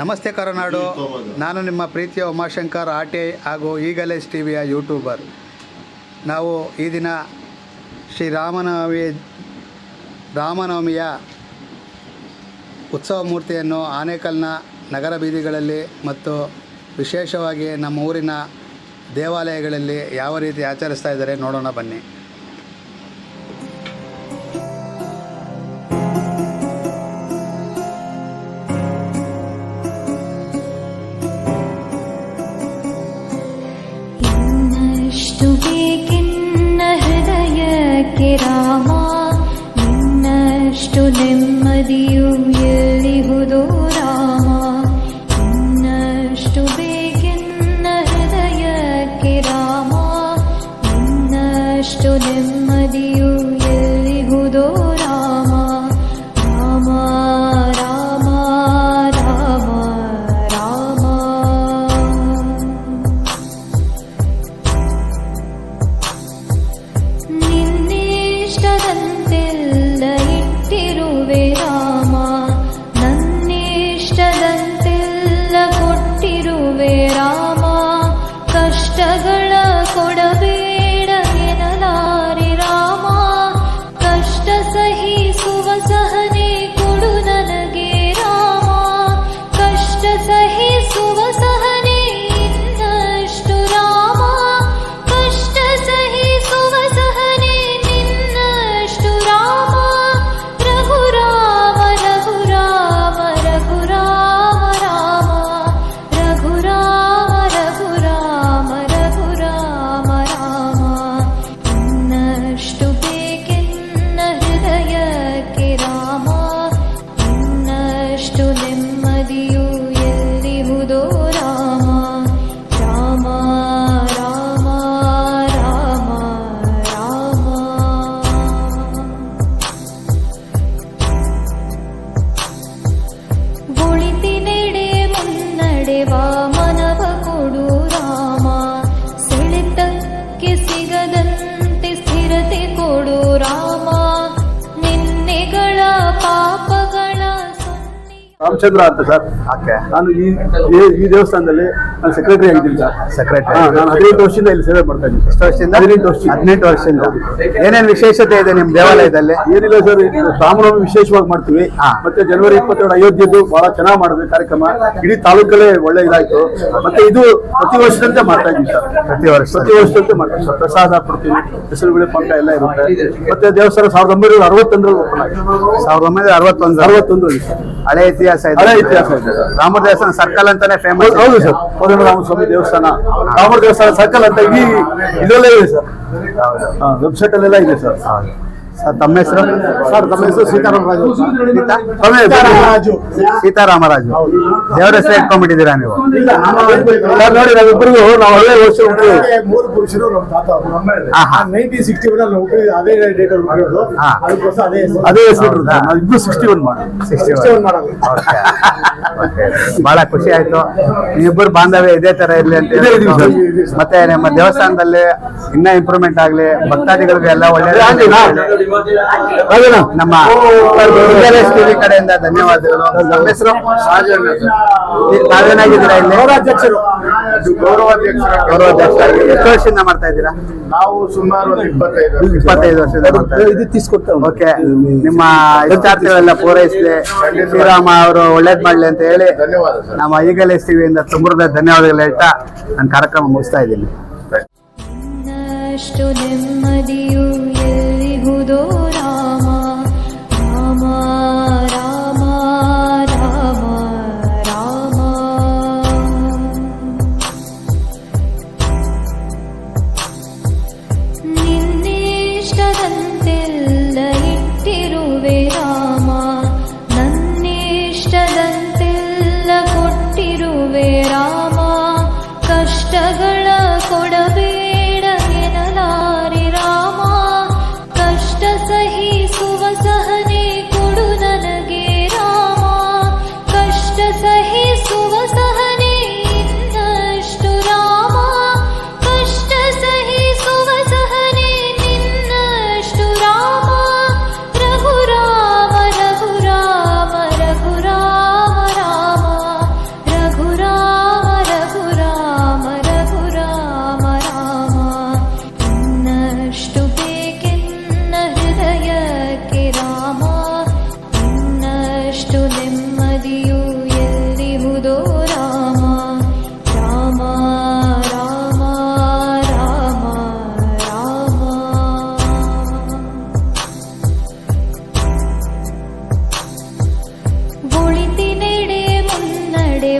ನಮಸ್ತೆ ಕರುನಾಡು. ನಾನು ನಿಮ್ಮ ಪ್ರೀತಿಯ ಉಮಾಶಂಕರ್ ಆಟೆ ಹಾಗೂ ಈಗಲೇಸ್ ಟಿ ವಿಯ ಯೂಟ್ಯೂಬರ್. ನಾವು ಈ ದಿನ ಶ್ರೀ ರಾಮನವಮಿ ರಾಮನವಮಿಯ ಉತ್ಸವ ಮೂರ್ತಿಯನ್ನು ಆನೇಕಲ್ನ ನಗರ ಬೀದಿಗಳಲ್ಲಿ ಮತ್ತು ವಿಶೇಷವಾಗಿ ನಮ್ಮ ಊರಿನ ದೇವಾಲಯಗಳಲ್ಲಿ ಯಾವ ರೀತಿ ಆಚರಿಸ್ತಾ ಇದ್ದಾರೆ ನೋಡೋಣ ಬನ್ನಿ. ಹೃದಯಕ್ಕೆ ರಾಮ ಇನ್ನಷ್ಟು ನೆಮ್ಮದಿಯು ಎಲ್ಲಿಹುದು सेवा ರಾಮಚಂದ್ರ ಅಂತ ಸರ್. ಓಕೆ. ನಾನು ಈ ಈ- ಈ ದೇವಸ್ಥಾನದಲ್ಲಿ ನಾನು ಸೆಕ್ರೆಟರಿ ಆಗಿದ್ದೀನಿ ಸರ್. ಸೆಕ್ರೆಟರಿ ಹಾ, ನಾನು ಹದಿನೆಂಟು ವರ್ಷದಿಂದ ಇಲ್ಲಿ ಸೇವೆ ಮಾಡ್ತಾ ಇದ್ದೀನಿ. ಎಷ್ಟು ವರ್ಷದಿಂದ? ಹದಿನೆಂಟು ವರ್ಷ ಹದಿನೆಂಟು ವರ್ಷದಿಂದ. ಏನೇನು ವಿಶೇಷತೆ ಇದೆ ನಿಮ್ಮ ದೇವಾಲಯದಲ್ಲಿ? ಏನಿಲ್ಲ ಸರ್ ರಾಮನವಮಿ ವಿಶೇಷವಾಗಿ ಮಾಡ್ತೀವಿ. ಹಾ. ಮತ್ತೆ ಜನವರಿ ಇಪ್ಪತ್ತೆರಡು ಅಯೋಧ್ಯೆದು ಬಹಳ ಚೆನ್ನಾಗಿ ಮಾಡಿದ್ವಿ ಕಾರ್ಯಕ್ರಮ. ಇಡೀ ತಾಲೂಕಲ್ಲೇ ಒಳ್ಳೆ ಇದಾಯ್ತು. ಮತ್ತೆ ಇದು ಪ್ರತಿ ವರ್ಷದಂತೆ ಮಾಡ್ತಾ ಇದ್ದೀವಿ ಸರ್. ಪ್ರತಿ ವರ್ಷ ಪ್ರತಿ ವರ್ಷದಂತೆ ಮಾಡ್ತೀವಿ ಸರ್. ಪ್ರಸಾದ ಕೊಡ್ತೀವಿ ಹೆಸರುಬೇಳೆ ಪಂಕ ಎಲ್ಲ ಇರುತ್ತೆ. ಮತ್ತೆ ದೇವಸ್ಥಾನ ಸಾವಿರದ ಒಂಬೈನೂರ ಅರವತ್ತೊಂದರಲ್ಲಿ ಓಪನ್ ಆಗಿದೆ. ಸಾವಿರದ ಒಂಬೈನೂರ ಅರವತ್ತೊಂದು ಅರವತ್ತೊಂದು ಹಳೆ ಇತಿಹಾಸ ಇದೆ. ಹಳೆ ಇತಿಹಾಸ ಇದೆ. ಸರ್. ರಾಮ ದೇವಸ್ಥಾನ ಸರ್ಕಲ್ ಅಂತಾನೆ ಫೇಮಸ್ ಹೌದು ಸರ್. ಕೋದಂಡರಾಮಸ್ವಾಮಿ ದೇವಸ್ಥಾನ. ರಾಮರ ದೇವಸ್ಥಾನ ಸರ್ಕಲ್ ಅಂತ ಈ ಇದರಲ್ಲೇ ಇದೆ ಸರ್. ವೆಬ್ಸೈಟ್ ಅಲ್ಲೆಲ್ಲ ಇದೆ ಸರ್. ಸರ್ ತಮ್ಮ ಹೆಸರು? ಸರ್ ತಮ್ಮ ಹೆಸರು ಸೀತಾರಾಮರಾಜು ಸೀತಾರಾಮರಾಜು ಸೀತಾರಾಮರಾಜು ದೇವರ ಹೆಸರು ಇಟ್ಕೊಂಡ್ಬಿಟ್ಟಿದ್ದೀರಾ ನೀವು? ಸರ್ ನೋಡಿ ನಾವಿಬ್ಬರಿಗೂ ನಾವು ಒಳ್ಳೆ ವರ್ಷ ಮೂರು ಪುರುಷರು ನಮ್ಮ ತಾತ ಹಾ, ಹಾ. ನೈನ್ಟೀನ್ ಸಿಕ್ಸ್ಟಿ ಒನ್ ಅಲ್ಲಿ ಹುಟ್ಟಿದ್ದು ಅದೇ ಡೇಟ್ ಅಲ್ಲಿ ಮಾಡಿರೋದು. ಅದಕ್ಕೋಸ್ಕರ ಅದೇ ಹೆಸರು. ಅದೇ ಹೆಸರು ಇಟ್ಟಿರೋದು. ನಾವು ಇಬ್ರು ಸಿಕ್ಸ್ಟಿ ಒನ್ ಮಾಡಿ 61 ಮಾಡೋದು. ಓಕೆ ಓಕೆ ಬಹಳ ಖುಷಿ ಆಯ್ತು. ನೀವಿಬ್ಬರು ಬಾಂಧವ್ಯ ಇದೇ ತರ ಇರಲಿ ಅಂತ. ಮತ್ತೆ ನಮ್ಮ ದೇವಸ್ಥಾನದಲ್ಲಿ ಇನ್ನ ಇಂಪ್ರೂವ್ಮೆಂಟ್ ಆಗ್ಲಿ. ಭಕ್ತಾದಿಗಳಿಗೆ ಎಲ್ಲ ರಾಜೇನಾ? ನಮ್ಮ ಟಿವಿ ಕಡೆಯಿಂದ ಧನ್ಯವಾದಗಳು. ನಮ್ಮ ಹೆಸರು ತಾವೇನಾಗಿದ್ದೀರಾ ಇಲ್ಲಿ? ಗೌರವಾಧ್ಯಕ್ಷರು. ಗೌರವಾಧ್ಯಕ್ಷರ ಗೌರವಾಧ್ಯಕ್ಷರಾಗಿ ಎಷ್ಟು ವರ್ಷದಿಂದ ಮಾಡ್ತಾ ಇದ್ದೀರಾ? ನಾವು ಸುಮಾರು ಇಪ್ಪತ್ತೈದು ಇಪ್ಪತ್ತೈದು ವರ್ಷದ. ಇದು ತೀಸ್ಕೊಡ್ತಾ ಓಕೆ. ನಿಮ್ಮ ವಿದ್ಯಾರ್ಥಿಗಳೆಲ್ಲ ಪೂರೈಸಿದೆ ಶ್ರೀರಾಮ ಅವರು ಒಳ್ಳೇದ್ ಮಾಡ್ಲಿ ಅಂತ ಹೇಳಿ ಧನ್ಯವಾದ ಸರ್. ನಮ್ಮ ಈಗಲೇ ಟಿವಿಯಿಂದ ತುಂಬ ಧನ್ಯವಾದಗಳು ಹೇಳ್ತಾ ನಾನು ಕಾರ್ಯಕ್ರಮ ಮುಗಿಸ್ತಾ ಇದ್ದೀನಿ. ಅಷ್ಟು ನೆಮ್ಮದಿಯು ಎಲ್ಲಿಹುದೋ ರಾಮ ರಾಮ ರಾಮ ರಾಮ ನಿನ್ನಿಷ್ಟದಂತೆಲ್ಲ ಇಟ್ಟಿರುವೆ ರಾಮ ನನ್ನಿಷ್ಟದಂತೆಲ್ಲ ಕೊಟ್ಟಿರುವೆ ರಾಮ.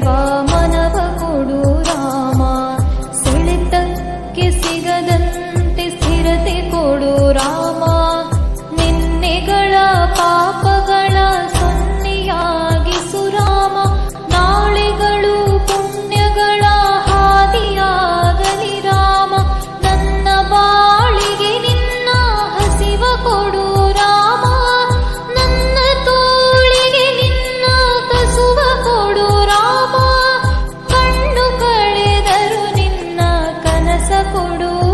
Vamos. duduk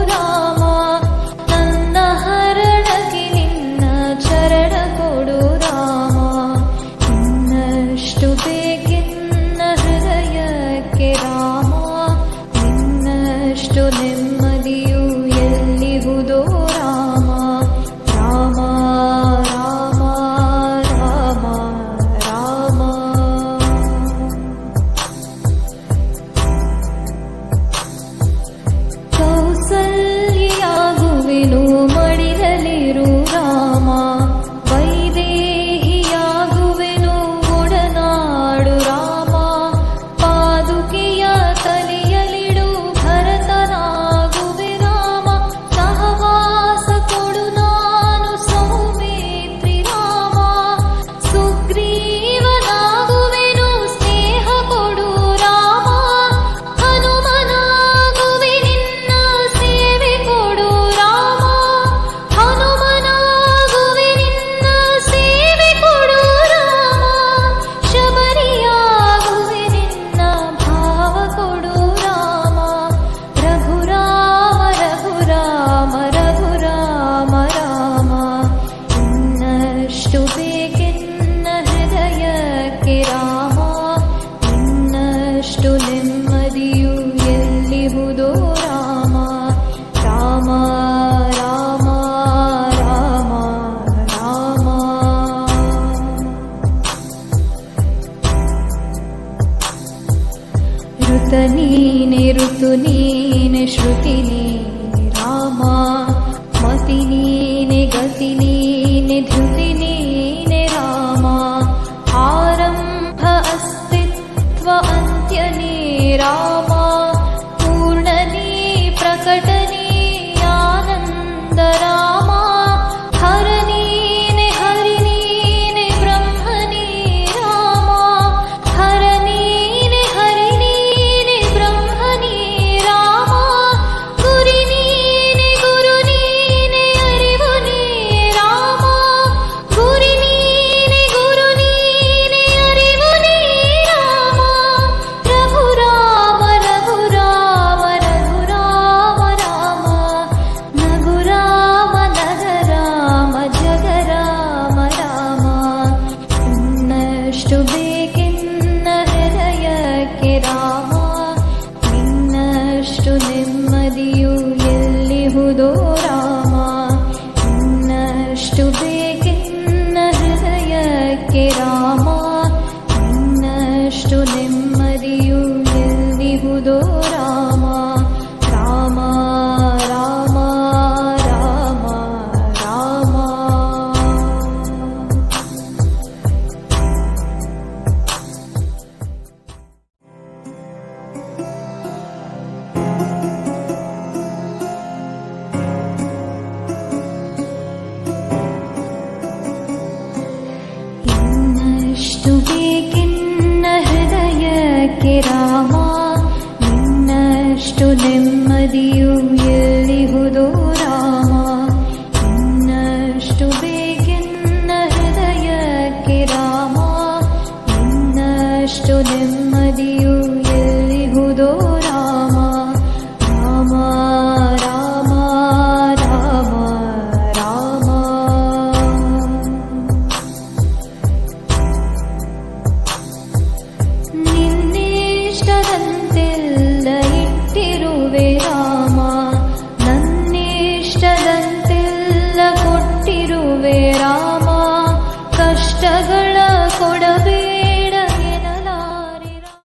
ऋतुनी श्रुतिने रामा मतिनी गतिनी धृतिनी रामा। आरम्भ अस्ति त्व अन्त्यनि रामा। पूर्णनि प्रकट